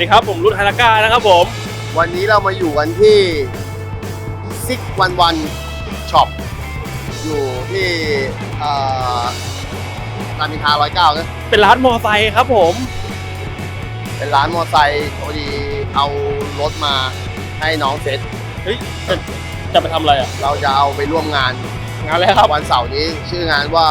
สวัสดีครับ ผมรุ่นฮานาก้านะครับผม วันนี้เรามาอยู่กันที่ซิกวันวันช็อปอยู่ที่เอ่อรามอินทราร้อยเก้านะเป็นร้านมอไซค์ครับผม เป็นร้านมอไซค์พอดีเอารถมาให้น้องเซ็ตเฮ้ยจะจะไปทำอะไรอะ เราจะเอาไปร่วมงานงานอะไรครับวันเสาร์นี้ชื่องานว่า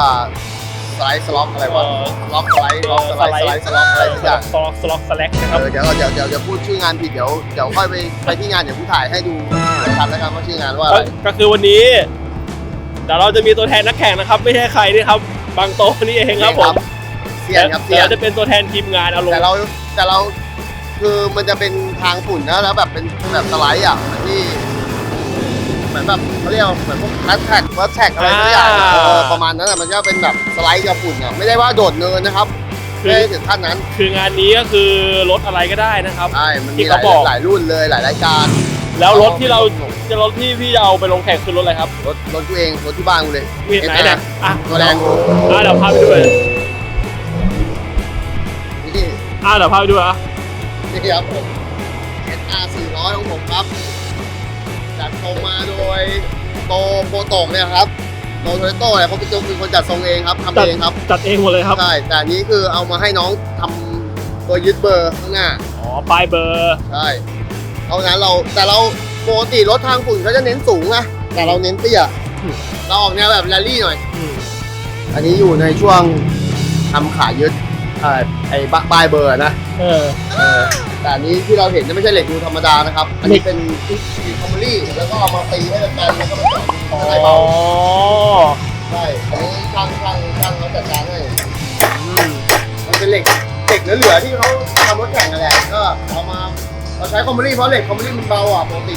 สไลด์สล็อกอะไรวะเอ่อล็อกสไลด์ล็อกสไลด์สไลด์สล็อกอะไรสักอย่างสล็อกสล็อกสแลกนะคเอรับอเดี๋ยวเดี๋ยวเดี๋ยวเดี๋ยวพูดชื่องานผิดเดี๋ยวเดี๋ยวค่อยไปไปที่งานเดี๋ยวผู้ถ่ายให้ดูชัดๆแล้วกันว่าชื่องานว่าอะไรก็คือวันนี้เดี๋ยวเราจะมีตัวแทนนักแข่งนะครับ ไม่ใช่ใครนี่ครับบางโตนี่เองครับผมเสียนครับเสียเดี๋ยนวจะเป็นตัวแทนทีมงานเอาลงแต่เราแต่เราคือมันจะเป็นทางฝุ่นนะแล้วแบบเป็นแบบสไลด์อะเหมือนที่ เหมือนแบบเขาเรียกว่าเหมือนพวกแฮชแท็กวัดแท็กอะไรทุกอย่างอะเออประมาณนั้นอะมันก็เป็นแบบสไลด์กับฝุ่นอะไม่ได้ว่าโดดเนินนะครับคืไม่อได้ถึงขั้นนั้นคืองานนี้ก็คือรถอะไรก็ได้นะครับ ใช่มันที่มีหลาเขายบอก หลายรุ่นเลยหลายรายการแล้วรถที่เราจะรถที่พี่จะเอาไปลงแข่งคือรถอะไรครับรถรถกูเองรถที่บ้านกูเลยมีไหนเนี่ยอะตัวแรงกูอะเดี๋ยวพาไปดูเลยนี่ อะเดี๋ยวพาไปดูอะนี่ครับผม SR 400ของผมครับ จัดทรงมาโดยโตโปโตกเนี่ยครับโตโตโต้เนี่ยเขาเป็นเป็นคนจัดทรงเองครับทำจัดเองครับจัดเองหมดเลยครับใช่แต่อันนี้คือเอามาให้น้องทำตัวยึดเบอร์ข้างหน้าอ๋อป้ายเบอร์ใช่เพราะงั้นเราแต่เราปกติรถทางฝุ่นเขาจะเน้นสูงนะแต่เราเน้นเตี้ยเราออกแนวแบบแรลลี่หน่อย อืมอันนี้อยู่ในช่วงทำขายึดเอ่อไอ้ปลายเบอร์นะเออ เออแต่อันนี้ที่เราเห็นเนี่ยไม่ใช่เหล็กดูธรรมดานะครับ อันนี้เป็นดีคอมเมอรี่แล้วก็เอามาตีให้เป็นแบนแล้วก็มาเจาะอะไรอ๋เบาอใช่อันนี้ช่างช่างช่างเขาจัดการให้อืมมันเป็นเหล็กเหล็กเหลือๆที่เขาทำรถแข่งกันแหละก็เอามาเราใช้คอมเมอรี่เพราะเหล็กคอมเมอรี่มันเบาอะปกติ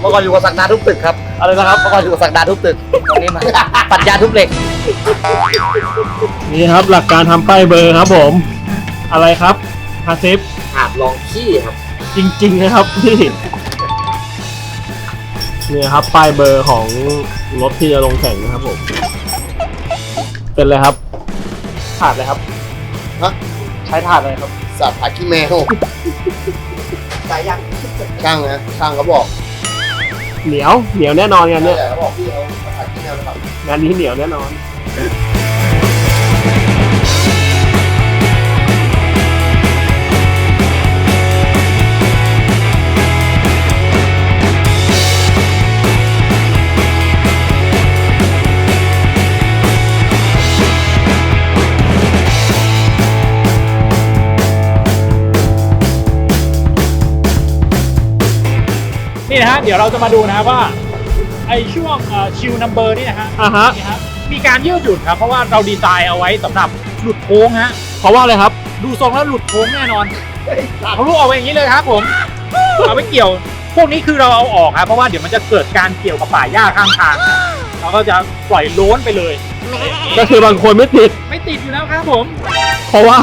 เมื่อก่อนอยู่กับสักดาทุบตึกครับ อะไรนะครับเมื่อก่อนอยู่กับสักดาทุบตึกตอนนี้มาปัญญาทุบเหล็ก นี่ครับหลักการทำป้ายเบอร์ครับผม อะไรครับฮาซิฟอาบลองขี้ครับจริง ๆ นะครับนี่นี่ครับป้ายเบอร์ของรถที่จะลงแข่งนะครับผม เป็นอะไรครับถาดเลยครับฮะ ใช้ถาดอะไรครับสัตว์ผัดขี้แมวสายยังช่างนะช่างเขาบอกเหนียวเหนียวแน่นอนงานเนี้ยแต่เขาบอกพี่เอาผัดขี้แมวนะครับ งานนี้เหนียวแน่นอน นี่นะฮะเดี๋ยวเราจะมาดูนะฮะว่าไอช่วงชิวนัมเบอร์นี่นะฮะอะฮะ นี่ฮะ มีการยืดหยุ่นครับ เพราะว่าเราดีไซน์เอาไว้สำหรับหลุดโค้งฮะ เพราะว่าอะไรครับ ดูทรงแล้วหลุดโค้งแน่นอนเขาลูกเอาไว้อย่างนี้เลยครับผม เอาไว้เกี่ยว พวกนี้คือเราเอาออกครับเพราะว่าเดี๋ยวมันจะเกิดการเกี่ยวกับป่าหญ้าข้างทาง เราก็จะปล่อยโล้นไปเลย ก็คือบางคนไม่ติด ไม่ติดอยู่แล้วครับผม เพราะว่า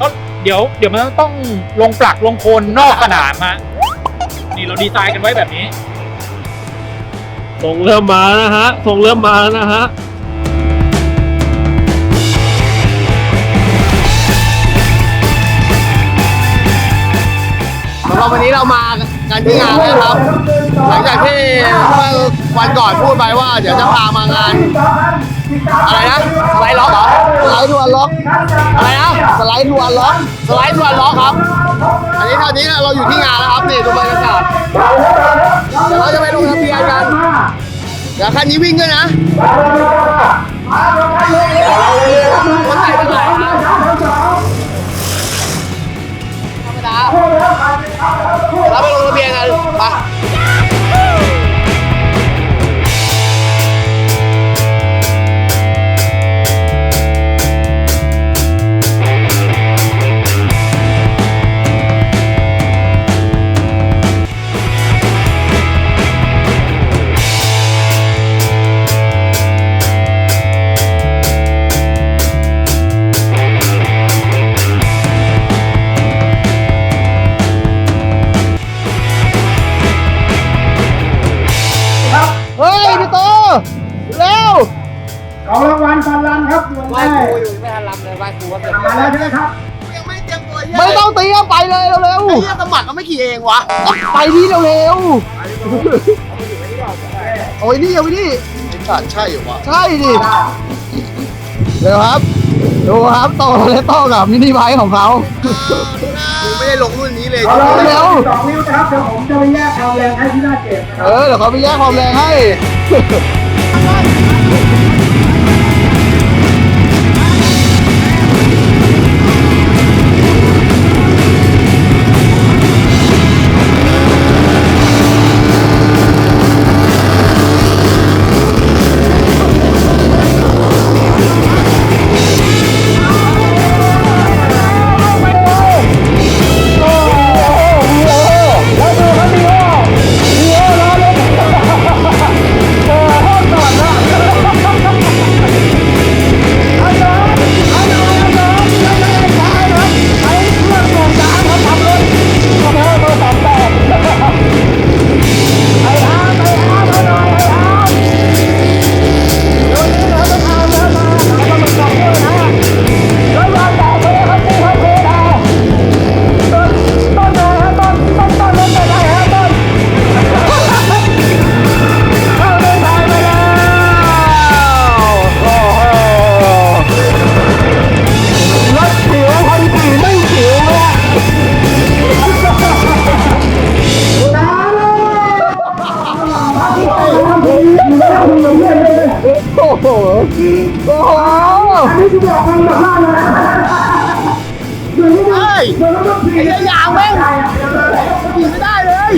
ก็เดี๋ยวเดี๋ยวมันต้องลงปลักลงโคนนอกสนามฮะนี่เราดีไซน์กันไว้แบบนี้ ทรงเริ่มมาแล้วนะฮะทรงเริ่มมาแล้วนะฮะ สำหรับวันนี้เรามากันที่งานแล้วนะครับ หลังจากที่เมื่อวันก่อนพูดไปว่า เดี๋ยวจะพามางาน อะไรนะสไลด์ล็อกเหรอสไลด์ทวร์ล็อกอะไรนะสไลด์ทวร์ล็อกสไลด์ทวร์ล็อกครับ อันนี้ตอนนี้เราอยู่ที่งานแล้วครับนี่ดูบรรยากาศเดี๋ยวเราจะไปลงทะเบียนกันเดี๋ยวคันนี้วิ่งด้วยนะคนไหนเป็นไหน ปเอ้เหี้ยสมัครก็ไม่ขี่เองวะ ไปนี่เร็วๆโอ้ยนี่เอาไปนี่ไอ้สัตว์ใช่เหรอวะใช่ดิเร็วครับ ดูครับโตเลโต้กับมินิไบค์ของเขากูไม่ได้ลงรุ่นนี้เลยเร็วสองนิ้วนะครับเดี๋ยวผมจะไปแยกความแรงให้ที่หน้าเกตนะครับเออเดี๋ยวเขาไปแยกความแรงให้ ไอ้ยางแม่งขี่ไม่ได้เลย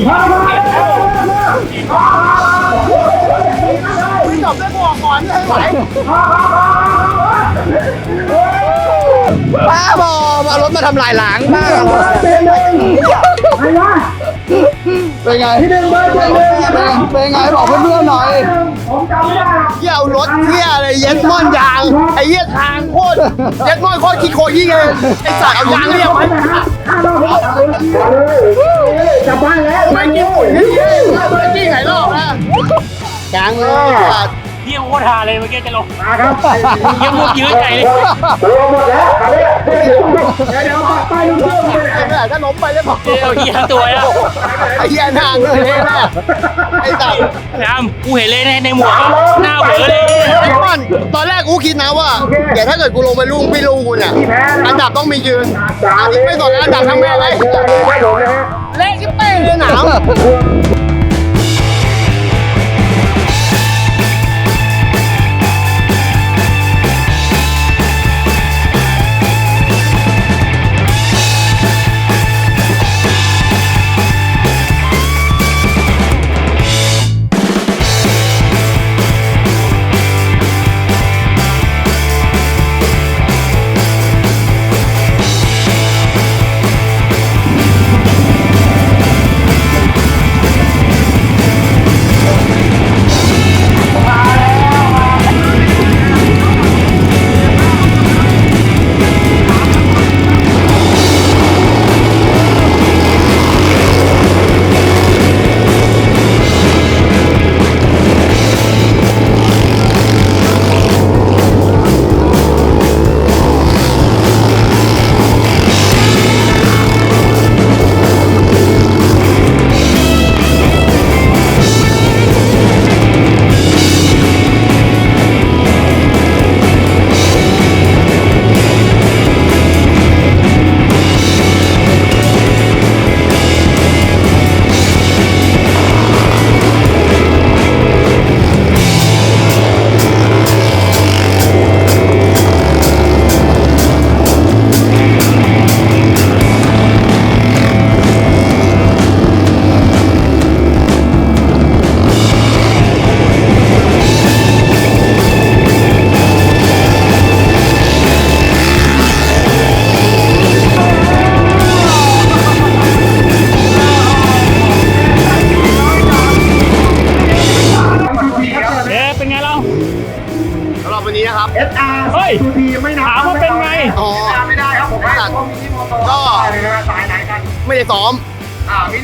วิ่จบได้บอกก่อนไม่ไหวป้าบอมเอารถมาทำลายหลังบ้า เป็นไงเป็นไงบอกเพื่อนๆหน่อยผมจำไม่ได้หรอกเที่ยวรถเที่ยอะไรเย็ดม่อนยางไอ้เหี้ยทางโคตรเย็ดม่อนโคตรขี้โคยี่เลยไอ้สัตว์เอายางเรียกไว้ห้ารอบแล้วจับบ้านแล้วไม่กินปุ๋ยนี่ไม่กินไงรอบนะกลางเลยสัตว์เที่ยว โคตรฮาเลยเมื่อกี้จะลงมาครับยังมุกยืดใจเลยตัวหมดแล้วครับเดี๋ยวเดี๋ยวปักป้ายลูกเชื่อมไปไอ้แม่ถ้าล้มไปแล้วบอกเที่ยวเหี้ยตัวแล้วไอ้เหี้ยหน้าเลยแม่ไอ้สัตว์น้ำกูเห็นเลยในในหมวกหน้าเหวอเลยไอ้ม่อนตอนแรกกูคิดนะว่าเดี๋ยวถ้าเกิดกูลงไปลุงไม่ลุงกูเนี่ยอันดับต้องมียืนอันนี้ไม่สนอันดับทั้งแม่เลยไม่โดนนะฮะเละชิบเป้เลยหนาว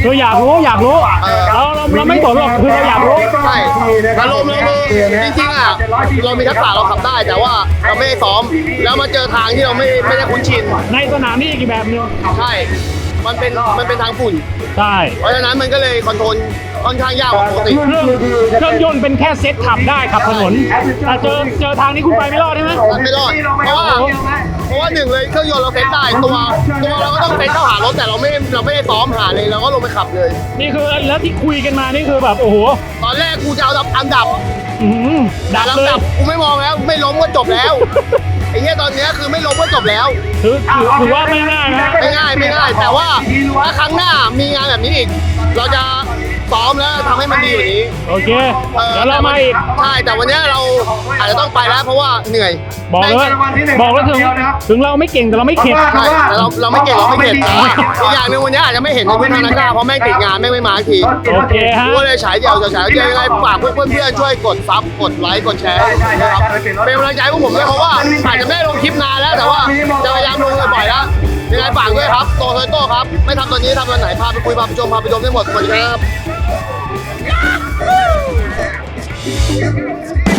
คืออยากรู้อยากรู้เออเราเราเราไม่สนหรอกคือเราอยากรู้ใช่อารมณ์เราคือจริงๆอะเรามีทักษะเราขับได้ แต่ว่าเราไม่ได้ซ้อม แล้วมาเจอทางที่เราไม่ไม่ได้คุ้นชิน ในสนามนี่อีกแบบหนึงใช่ มันเป็นมันเป็นทางฝุ่น ใช่เพราะฉะนั้นมันก็เลยคอนโทรลค่อนข้างยากกว่าปกติเครื่องเครื่องยนต์เป็นแค่เซ็ตขับได้ขับถนนแต่เจอเจอทางนี้คุณไปไม่รอดใช่ไหมมันไม่รอดเพราะว่า เพราะว่าหนึ่งเลยเครื่องยนต์เราเซ็ตได้ตัวตัวเราก็ต้องเซ็ตเข้าหารถแต่เราไม่เราไม่ได้ซ้อมหาเลยเราก็ลงไปขับเลย นี่คือแล้วที่คุยกันมานี่คือแบบโอ้โหตอนแรกกูจะเอาอันดับอื้อหือดับแต่เลยลำดับกูไม่มองแล้วไม่ล้มก็จบแล้วไอ้เหี้ยตอนเนี้ยคือไม่ล้มก็จบแล้วถือถือถือว่าไม่ง่ายนะไม่ง่ายไม่ง่ายแต่ว่าถ้าครั้งหน้ามีงานแบบนี้อีก เราจะ ซ้อมแล้วทำให้มันดีกว่านี้โอเค ออเดี๋ยวเรามาอีก ใช่แต่วันเนี้ยเราอาจจะต้องไปแล้วเพราะว่าเหนื่อยบอกเลยบอกเลยถึงถึงเราไม่เก่งแต่เราไม่เข็ด ใช่แต่เราเราไม่เก่งเราไม่เก่งแต่ว่าอีกอย่างหนึ่งวันเนี้ยอาจจะไม่เห็นในพื้นทางนักกล้าเพราะแม่งติดงานแม่งไม่มาสักทีโอเคฮะ กูก็เลยฉายเดี่ยวฉายเดี่ยวยังไงฝากเพื่อนๆช่วยกดซับกดไลค์กดแชร์นะครับเป็นกำลังใจให้พวกผมด้วยเพราะว่าอาจจะไม่ได้ลงคลิปนานแล้วแต่ว่าจะพยายามลงบ่อยๆแล้ว ยังไงฝากด้วยครับโตโตโต้ครับ ไม่ทำตอนนี้ทำตอนไหนพาไปคุยพาไปชมพาไปดมได้หมดสวัสดีครับ